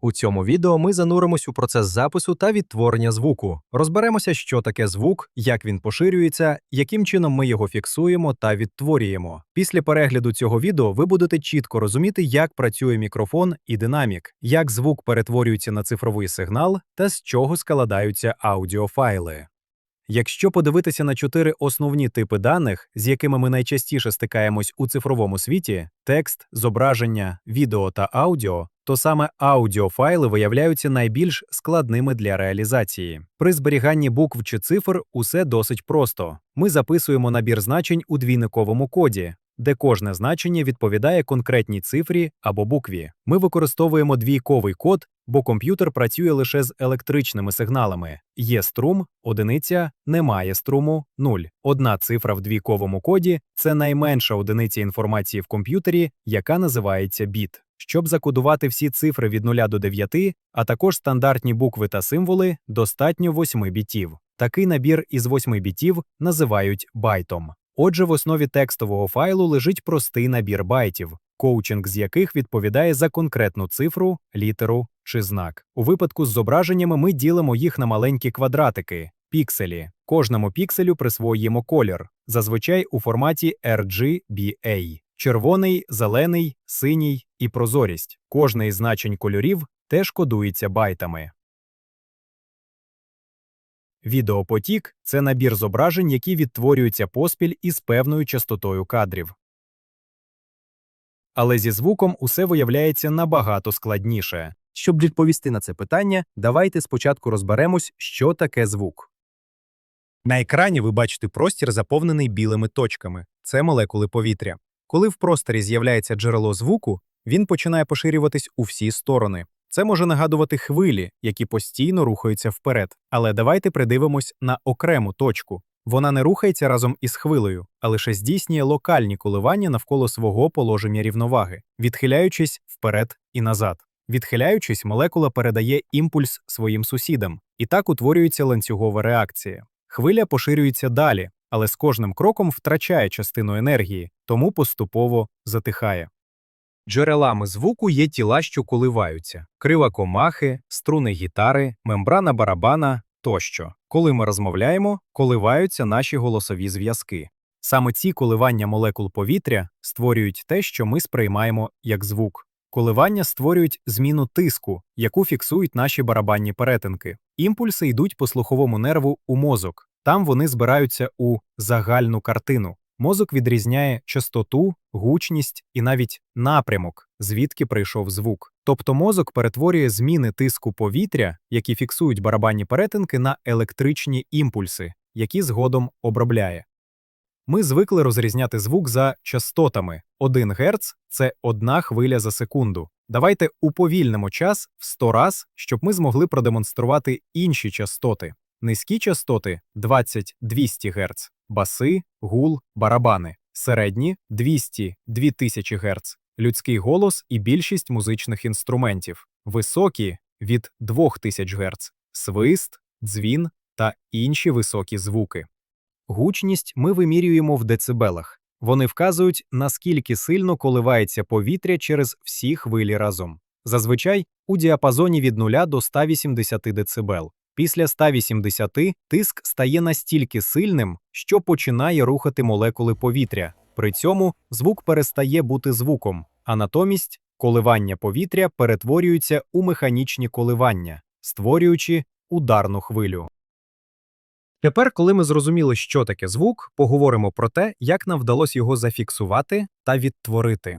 У цьому відео ми зануримось у процес запису та відтворення звуку. Розберемося, що таке звук, як він поширюється, яким чином ми його фіксуємо та відтворюємо. Після перегляду цього відео ви будете чітко розуміти, як працює мікрофон і динамік, як звук перетворюється на цифровий сигнал та з чого складаються аудіофайли. Якщо подивитися на чотири основні типи даних, з якими ми найчастіше стикаємось у цифровому світі: текст, зображення, відео та аудіо, то саме аудіофайли виявляються найбільш складними для реалізації. При зберіганні букв чи цифр усе досить просто. Ми записуємо набір значень у двійниковому коді. Де кожне значення відповідає конкретній цифрі або букві. Ми використовуємо двійковий код, бо комп'ютер працює лише з електричними сигналами. Є струм, одиниця, немає струму, нуль. Одна цифра в двійковому коді це найменша одиниця інформації в комп'ютері, яка називається біт. Щоб закодувати всі цифри від 0 до 9, а також стандартні букви та символи, достатньо 8 бітів. Такий набір із 8 бітів називають байтом. Отже, в основі текстового файлу лежить простий набір байтів, коучинг з яких відповідає за конкретну цифру, літеру чи знак. У випадку з зображеннями ми ділимо їх на маленькі квадратики, пікселі. Кожному пікселю присвоюємо колір, зазвичай у форматі RGBA – червоний, зелений, синій і прозорість. Кожне із значень кольорів теж кодується байтами. Відеопотік це набір зображень, які відтворюються поспіль із певною частотою кадрів. Але зі звуком усе виявляється набагато складніше. Щоб відповісти на це питання, давайте спочатку розберемось, що таке звук. На екрані ви бачите простір, заповнений білими точками це молекули повітря. Коли в просторі з'являється джерело звуку, він починає поширюватись у всі сторони. Це може нагадувати хвилі, які постійно рухаються вперед. Але давайте придивимось на окрему точку. Вона не рухається разом із хвилею, а лише здійснює локальні коливання навколо свого положення рівноваги, відхиляючись вперед і назад. Відхиляючись, молекула передає імпульс своїм сусідам, і так утворюється ланцюгова реакція. Хвиля поширюється далі, але з кожним кроком втрачає частину енергії, тому поступово затихає. Джерелами звуку є тіла, що коливаються: крила комахи, струни гітари, мембрана барабана тощо. Коли ми розмовляємо, коливаються наші голосові зв'язки. Саме ці коливання молекул повітря створюють те, що ми сприймаємо як звук. Коливання створюють зміну тиску, яку фіксують наші барабанні перетинки. Імпульси йдуть по слуховому нерву у мозок. Там вони збираються у загальну картину. Мозок відрізняє частоту, гучність і навіть напрямок, звідки прийшов звук. Тобто мозок перетворює зміни тиску повітря, які фіксують барабанні перетинки, на електричні імпульси, які згодом обробляє. Ми звикли розрізняти звук за частотами. 1 Гц – це одна хвиля за секунду. Давайте уповільнимо час в 100 раз, щоб ми змогли продемонструвати інші частоти. Низькі частоти 20-200 Гц, баси, гул, барабани, середні 200-2000 Гц, людський голос і більшість музичних інструментів, високі від 2000 Гц, свист, дзвін та інші високі звуки. Гучність ми вимірюємо в децибелах. Вони вказують, наскільки сильно коливається повітря через всі хвилі разом. Зазвичай у діапазоні від 0 до 180 децибел. Після 180 тиск стає настільки сильним, що починає рухати молекули повітря. При цьому звук перестає бути звуком, а натомість коливання повітря перетворюються у механічні коливання, створюючи ударну хвилю. Тепер, коли ми зрозуміли, що таке звук, поговоримо про те, як нам вдалося його зафіксувати та відтворити.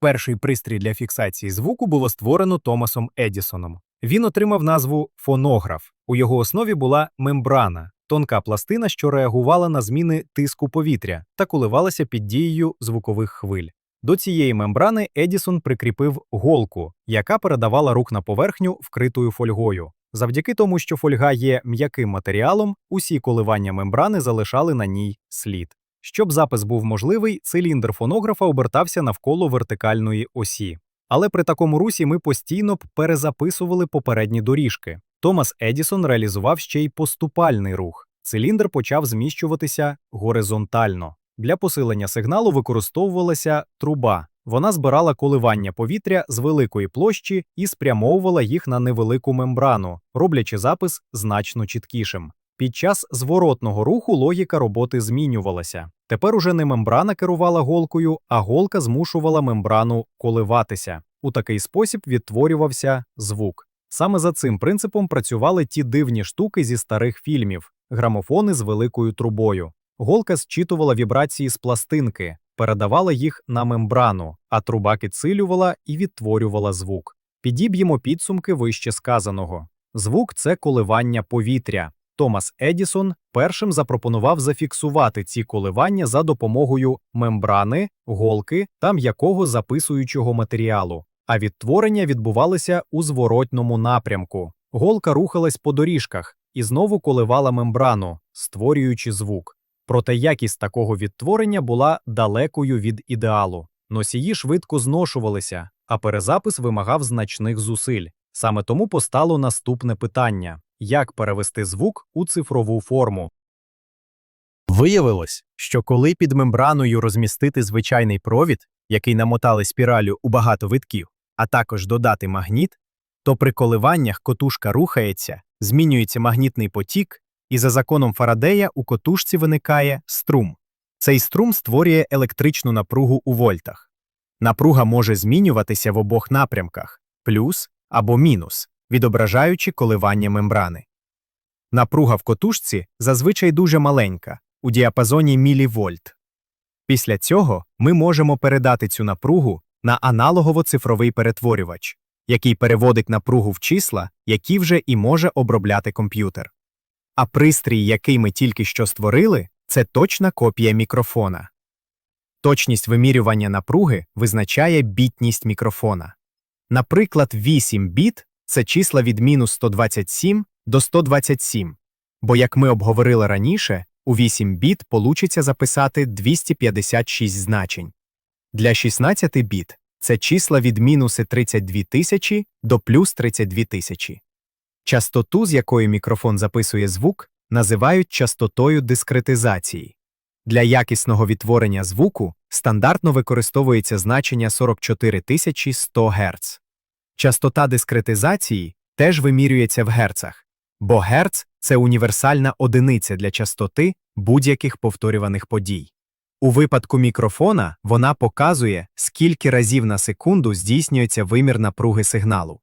Перший пристрій для фіксації звуку було створено Томасом Едісоном. Він отримав назву фонограф. У його основі була мембрана, тонка пластина, що реагувала на зміни тиску повітря та коливалася під дією звукових хвиль. До цієї мембрани Едісон прикріпив голку, яка передавала рух на поверхню, вкритою фольгою. Завдяки тому, що фольга є м'яким матеріалом, усі коливання мембрани залишали на ній слід. Щоб запис був можливий, циліндр фонографа обертався навколо вертикальної осі. Але при такому русі ми постійно б перезаписували попередні доріжки. Томас Едісон реалізував ще й поступальний рух. Циліндр почав зміщуватися горизонтально. Для посилення сигналу використовувалася труба, Вона збирала коливання повітря з великої площі і спрямовувала їх на невелику мембрану, роблячи запис значно чіткішим. Під час зворотного руху логіка роботи змінювалася. Тепер уже не мембрана керувала голкою, а голка змушувала мембрану коливатися. У такий спосіб відтворювався звук. Саме за цим принципом працювали ті дивні штуки зі старих фільмів грамофони з великою трубою. Голка зчитувала вібрації з пластинки, передавала їх на мембрану, а труба підсилювала і відтворювала звук. Підіб'ємо підсумки вище сказаного. Звук це коливання повітря. Томас Едісон першим запропонував зафіксувати ці коливання за допомогою мембрани, голки та м'якого записуючого матеріалу, а відтворення відбувалося у зворотному напрямку. Голка рухалась по доріжках і знову коливала мембрану, створюючи звук. Проте якість такого відтворення була далекою від ідеалу. Носії швидко зношувалися, а перезапис вимагав значних зусиль. Саме тому постало наступне питання: як перевести звук у цифрову форму? Виявилось, що коли під мембраною розмістити звичайний провід, який намотали спіралю у багато витків, а також додати магніт, то при коливаннях котушка рухається, змінюється магнітний потік, і за законом Фарадея у котушці виникає струм. Цей струм створює електричну напругу у вольтах. Напруга може змінюватися в обох напрямках плюс або мінус, відображаючи коливання мембрани. Напруга в котушці зазвичай дуже маленька, у діапазоні мілівольт. Після цього ми можемо передати цю напругу на аналогово-цифровий перетворювач, який переводить напругу в числа, які вже і може обробляти комп'ютер. А пристрій, який ми тільки що створили, це точна копія мікрофона. Точність вимірювання напруги визначає бітність мікрофона. Наприклад, 8 біт це числа від мінус 127 до 127, бо, як ми обговорили раніше, у 8 біт получиться записати 256 значень. Для 16 біт це числа від мінуси 32 тисячі до плюс 32 тисячі. Частоту, з якою мікрофон записує звук, називають частотою дискретизації. Для якісного відтворення звуку стандартно використовується значення 44100 Гц. Частота дискретизації теж вимірюється в герцах, бо герц це універсальна одиниця для частоти будь-яких повторюваних подій. У випадку мікрофона вона показує, скільки разів на секунду здійснюється вимір напруги сигналу.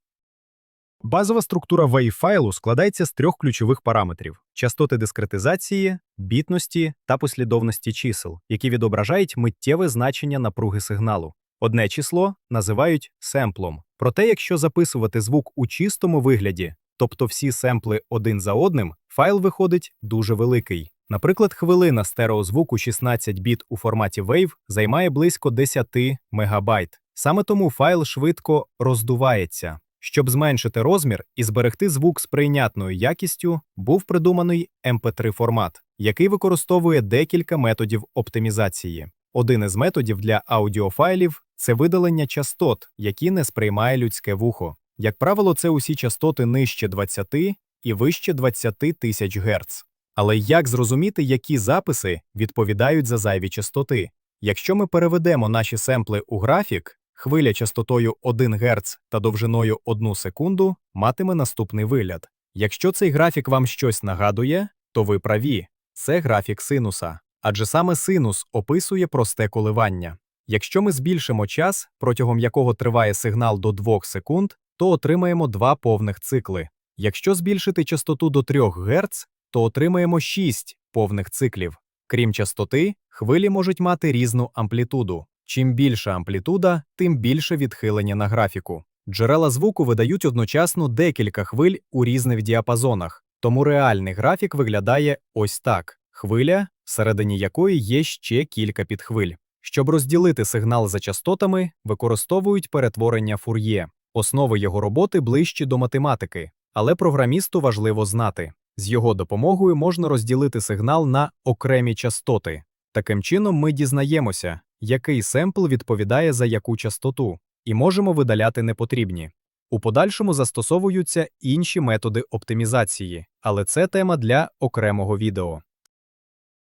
Базова структура WAV-файлу складається з трьох ключових параметрів: частоти дискретизації, бітності та послідовності чисел, які відображають миттєве значення напруги сигналу. Одне число називають семплом. Проте, якщо записувати звук у чистому вигляді, тобто всі семпли один за одним, файл виходить дуже великий. Наприклад, хвилина стереозвуку 16 біт у форматі WAV займає близько 10 МБ. Саме тому файл швидко роздувається. Щоб зменшити розмір і зберегти звук з прийнятною якістю, був придуманий MP3 формат, який використовує декілька методів оптимізації. Один із методів для аудіофайлів це видалення частот, які не сприймає людське вухо. Як правило, це усі частоти нижче 20 і вище 20 тисяч Гц. Але як зрозуміти, які записи відповідають за зайві частоти? Якщо ми переведемо наші семпли у графік, хвиля частотою 1 Гц та довжиною 1 секунду матиме наступний вигляд. Якщо цей графік вам щось нагадує, то ви праві. Це графік синуса, адже саме синус описує просте коливання. Якщо ми збільшимо час, протягом якого триває сигнал до 2 секунд, то отримаємо два повних цикли. Якщо збільшити частоту до 3 Гц, то отримаємо 6 повних циклів. Крім частоти, хвилі можуть мати різну амплітуду. Чим більша амплітуда, тим більше відхилення на графіку. Джерела звуку видають одночасно декілька хвиль у різних діапазонах, тому реальний графік виглядає ось так: хвиля, всередині якої є ще кілька підхвиль. Щоб розділити сигнал за частотами, використовують перетворення фур'є. Основи його роботи ближчі до математики, але програмісту важливо знати. З його допомогою можна розділити сигнал на окремі частоти. Таким чином, ми дізнаємося, який семпл відповідає за яку частоту, і можемо видаляти непотрібні. У подальшому застосовуються інші методи оптимізації, але це тема для окремого відео.